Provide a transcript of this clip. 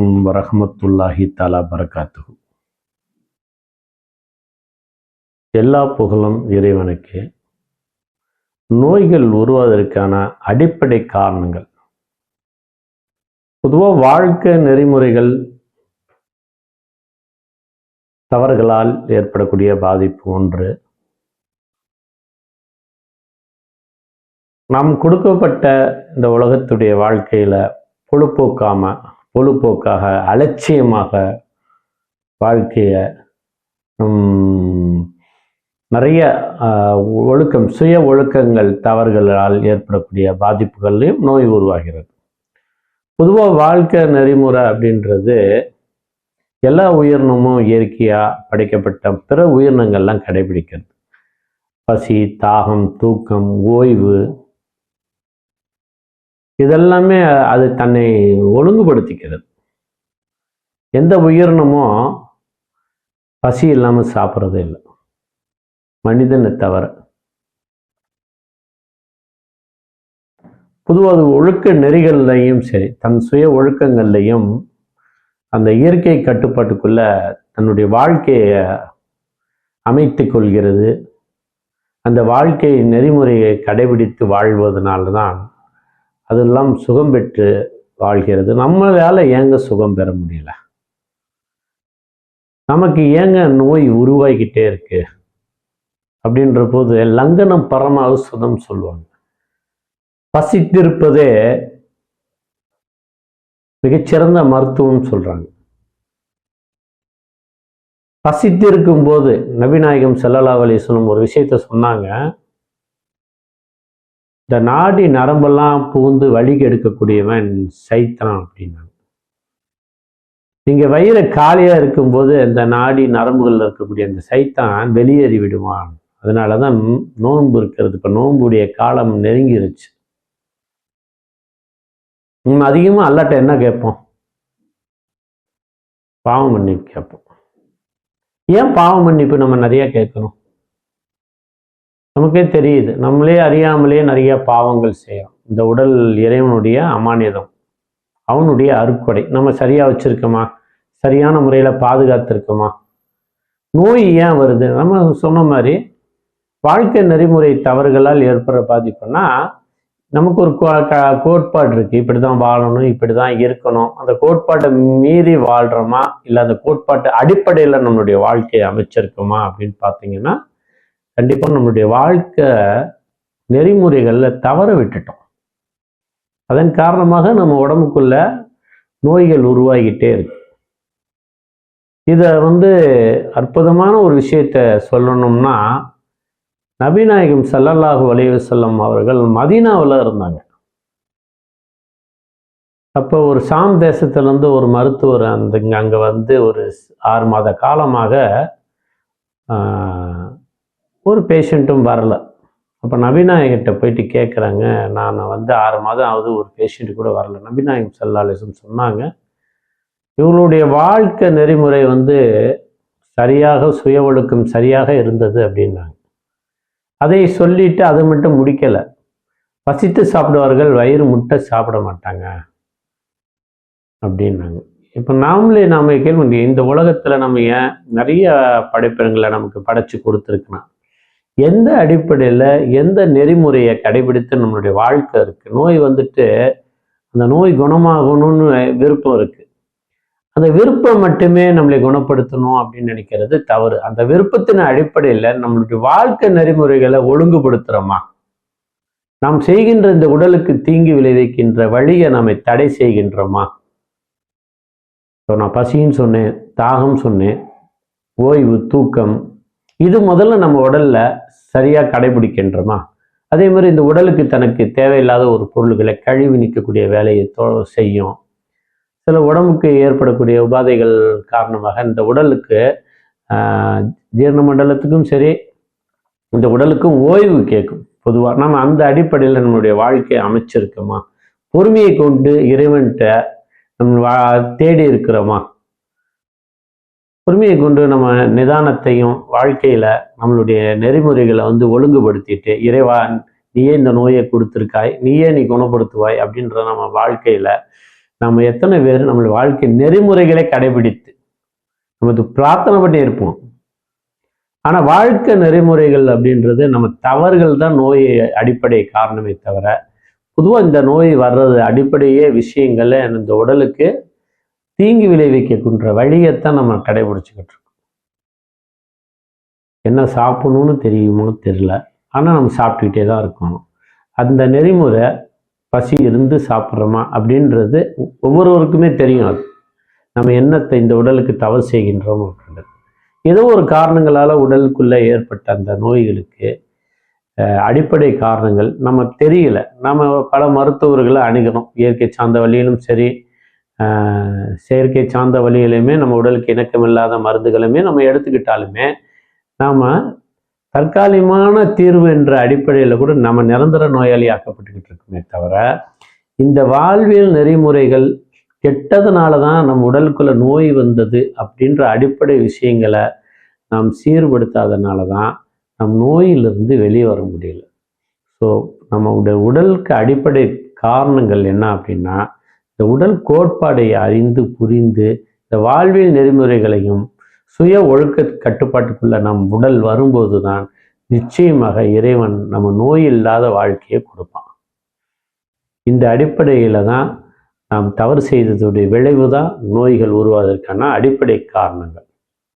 அலைக்கும் வரஹமத்துல்லாஹி தாலா பரகாத்து எல்லா புகழும் இறைவனுக்கு. நோய்கள் உருவாவதற்கான அடிப்படை காரணங்கள். பொதுவாக வாழ்க்கை நெறிமுறைகள் தவறுகளால் ஏற்படக்கூடிய பாதிப்பு ஒன்று. நாம் கொடுக்கப்பட்ட இந்த உலகத்துடைய வாழ்க்கையில பொழுப்போக்காமல் பொழுப்போக்காக அலட்சியமாக வாழ்க்கைய நிறைய ஒழுக்கம் சுய ஒழுக்கங்கள் தவறுகளால் ஏற்படக்கூடிய பாதிப்புகள்லையும் நோய் உருவாகிறது. பொதுவாக வாழ்க்கை நெறிமுறை அப்படின்றது எல்லா உயிரினமும் இயற்கையாக படைக்கப்பட்ட பிற உயிரினங்கள்லாம் கடைபிடிக்கிறது. பசி தாகம் தூக்கம் ஓய்வு இதெல்லாமே அது தன்னை ஒழுங்குபடுத்திக்கிறது. எந்த உயிரினமும் பசி இல்லாமல் சாப்பிட்றதே இல்லை. மனிதனை தவிர. பொதுவாக ஒழுக்க நெறிகள்லையும் சரி தன் சுய ஒழுக்கங்கள்லையும் அந்த இயற்கை கட்டுப்பாட்டுக்குள்ள தன்னுடைய வாழ்க்கையை அமைத்து கொள்கிறது. அந்த வாழ்க்கை நெறிமுறையை கடைபிடித்து வாழ்வதனால்தான் அதெல்லாம் சுகம் பெற்று வாழ்கிறது. நம்மளால ஏங்க சுகம் பெற முடியல? நமக்கு ஏங்க நோய் உருவாகிக்கிட்டே இருக்கு? அப்படின்ற போது லங்கனம் பரம சுதம் சொல்லுவாங்க. பசித்திருப்பதே மிகச்சிறந்த மருத்துவம் சொல்றாங்க. பசித்திருக்கும் போது நபிநாயகம் செல்லலா சொல்லும் ஒரு விஷயத்த சொன்னாங்க. இந்த நாடி நரம்பெல்லாம் புகுந்து வழி கெடுக்கக்கூடியவன் சைத்தான் அப்படின்னாங்க. நீங்க வயிறு காலியா இருக்கும்போது இந்த நாடி நரம்புகளில் இருக்கக்கூடிய அந்த சைத்தான் வெளியேறி விடுவான். அதனாலதான் நோன்பு இருக்கிறது இப்ப நோன்புடைய காலம் நெருங்கிருச்சு. நம்ம அதிகமா அல்லாட்ட என்ன கேட்போம்? பாவம் மன்னிப்பு கேட்போம். ஏன் பாவம் மன்னிப்பு நம்ம நிறைய கேட்கணும் நமக்கே தெரியுது. நம்மளே அறியாமலே நிறைய பாவங்கள் செய்யும் இந்த உடல் இறைவனுடைய அமானியதம் அவனுடைய அறுக்கொடை. நம்ம சரியா வச்சிருக்கோமா? சரியான முறையில பாதுகாத்திருக்கோமா? நோய் ஏன் வருது? நம்ம சொன்ன மாதிரி வாழ்க்கை நெறிமுறை தவறுகளால் ஏற்படுற பாதிப்புனா நமக்கு ஒரு கோட்பாடு இருக்கு. இப்படிதான் வாழணும் இப்படிதான் இருக்கணும். அந்த கோட்பாட்டை மீறி வாழ்றோமா? இல்லை அந்த கோட்பாட்டு அடிப்படையில் நம்மளுடைய வாழ்க்கையை அமைச்சிருக்கோமா? அப்படின்னு பார்த்தீங்கன்னா கண்டிப்பாக நம்மளுடைய வாழ்க்கை நெறிமுறைகளில் தவற விட்டுட்டோம். அதன் காரணமாக நம்ம உடம்புக்குள்ள நோய்கள் உருவாகிட்டே இருக்கு. இதை வந்து அற்புதமான ஒரு விஷயத்த சொல்லணும்னா நபிநாயகம் சல்லல்லாஹு வலைவசல்லம் அவர்கள் மதீனாவில் இருந்தாங்க. அப்போ ஒரு சாம் தேசத்துலேருந்து ஒரு மருத்துவர் அந்த அங்கே வந்து ஒரு ஆறு மாத காலமாக ஒரு பேஷண்ட்டும் வரல. அப்போ நபிநாயகிட்ட போயிட்டு கேட்குறாங்க நான் வந்து ஆறு மாதம் ஆகுது ஒரு பேஷண்ட்டு கூட வரல. நபிநாயகம் செல்லாலேசன் சொன்னாங்க. இவங்களுடைய வாழ்க்கை நெறிமுறை வந்து சரியாக சுய ஒழுக்கம் சரியாக இருந்தது அப்படின்னாங்க. அதை சொல்லிட்டு அதை மட்டும் முடிக்கலை. பசித்து சாப்பிடுவார்கள் வயிறு முட்டை சாப்பிட மாட்டாங்க அப்படின்னாங்க. இப்போ நாமளே நாம் கேள்வி இந்த உலகத்தில் நம்ம ஏன் நிறைய படைப்பினங்களை நமக்கு படைச்சு கொடுத்துருக்கணும்? எந்த அடிப்படையில் எந்த நெறிமுறையை கடைபிடித்து நம்மளுடைய வாழ்க்கை இருக்குது நோய் வந்துட்டு அந்த நோய் குணமாகணும்னு விருப்பம் இருக்குது அந்த விருப்பம் மட்டுமே நம்மளை குணப்படுத்தணும் அப்படின்னு நினைக்கிறது தவறு. அந்த விருப்பத்தின் அடிப்படையில் நம்மளுடைய வாழ்க்கை நெறிமுறைகளை ஒழுங்குபடுத்துகிறோமா நாம் செய்கின்ற இந்த உடலுக்கு தீங்கு விளைவிக்கின்ற வழியை நம்மை தடை செய்கின்றோமா? ஸோ நான் பசின்னு சொன்னேன் தாகம் சொன்னேன் ஓய்வு தூக்கம் இது முதல்ல நம்ம உடல்ல சரியா கடைபிடிக்கின்றோமா? அதே மாதிரி இந்த உடலுக்கு தனக்கு தேவையில்லாத ஒரு பொருள்களை கழிவு நிற்கக்கூடிய வேலையை செய்யும். சில உடம்புக்கு ஏற்படக்கூடிய உபாதைகள் காரணமாக இந்த உடலுக்கு ஜீரண மண்டலத்துக்கும் சரி இந்த உடலுக்கும் ஓய்வு கேட்கும். பொதுவாக நம்ம அந்த அடிப்படையில் நம்மளுடைய வாழ்க்கையை அமைச்சிருக்கோமா? பொறுமையை கொண்டு இறைவன்கிட்ட நம்ம தேடி இருக்கிறோமா? பொறுமையை கொண்டு நம்ம நிதானத்தையும் வாழ்க்கையில நம்மளுடைய நெறிமுறைகளை வந்து ஒழுங்குபடுத்திட்டு இறைவா நீயே இந்த நோயை கொடுத்துருக்காய் நீயே நீ குணப்படுத்துவாய் அப்படின்ற நம்ம வாழ்க்கையில நம்ம எத்தனை பேர் நம்ம வாழ்க்கை நெறிமுறைகளை கடைபிடித்து நமது பிரார்த்தனை பண்ணி இருப்போம். ஆனா வாழ்க்கை நெறிமுறைகள் அப்படின்றது நம்ம தவறுகள் தான் நோய் அடிப்படை காரணமே தவிர பொதுவாக இந்த நோய் வர்றது அடிப்படையே விஷயங்களை இந்த உடலுக்கு தீங்கு விளைவிக்கக்கூடிய வழியைத்தான் நம்ம கடைபிடிச்சிக்கிட்டு இருக்கோம். என்ன சாப்பிடணும்னு தெரியுமோ தெரியல. ஆனால் நம்ம சாப்பிட்டுக்கிட்டே தான் இருக்கணும். அந்த நெறிமுறை பசி இருந்து சாப்பிட்றோமா அப்படின்றது ஒவ்வொருவருக்குமே தெரியும் அது. நம்ம என்னத்தை இந்த உடலுக்கு தவறு செய்கின்றோம் அப்படின்றது. ஏதோ ஒரு காரணங்களால் உடலுக்குள்ளே ஏற்பட்ட அந்த நோய்களுக்கு அடிப்படை காரணங்கள் நம்ம தெரியல. நம்ம பல மருத்துவர்களை அணுகணும். இயற்கை சார்ந்த வழியிலும் சரி செயற்கை சார்ந்த வழிகளையுமே நம்ம உடலுக்கு இணக்கமில்லாத மருந்துகளுமே நம்ம எடுத்துக்கிட்டாலுமே நாம் தற்காலிகமான தீர்வு என்ற அடிப்படையில் கூட நம்ம நிரந்தர நோயாளி ஆக்கப்பட்டுக்கிட்டு இருக்குமே தவிர இந்த வாழ்வியல் நெறிமுறைகள் கெட்டதுனால தான் நம் உடலுக்குள்ள நோய் வந்தது அப்படின்ற அடிப்படை விஷயங்களை நாம் சீர்படுத்தாதனால தான் நம் நோயிலிருந்து வெளியே வர முடியல. ஸோ நம்மளுடைய உடலுக்கு அடிப்படை காரணங்கள் என்ன அப்படின்னா இந்த உடல் கோட்பாடை அறிந்து புரிந்து இந்த வாழ்வியல் நெறிமுறைகளையும் சுய ஒழுக்க கட்டுப்பாட்டுக்குள்ள நம் உடல் வரும்போது தான் நிச்சயமாக இறைவன் நம்ம நோய் இல்லாத வாழ்க்கையை கொடுப்பான். இந்த அடிப்படையில் தான் நாம் தவறு செய்ததுடைய விளைவு தான் நோய்கள் உருவாவதற்கான அடிப்படை காரணங்கள்.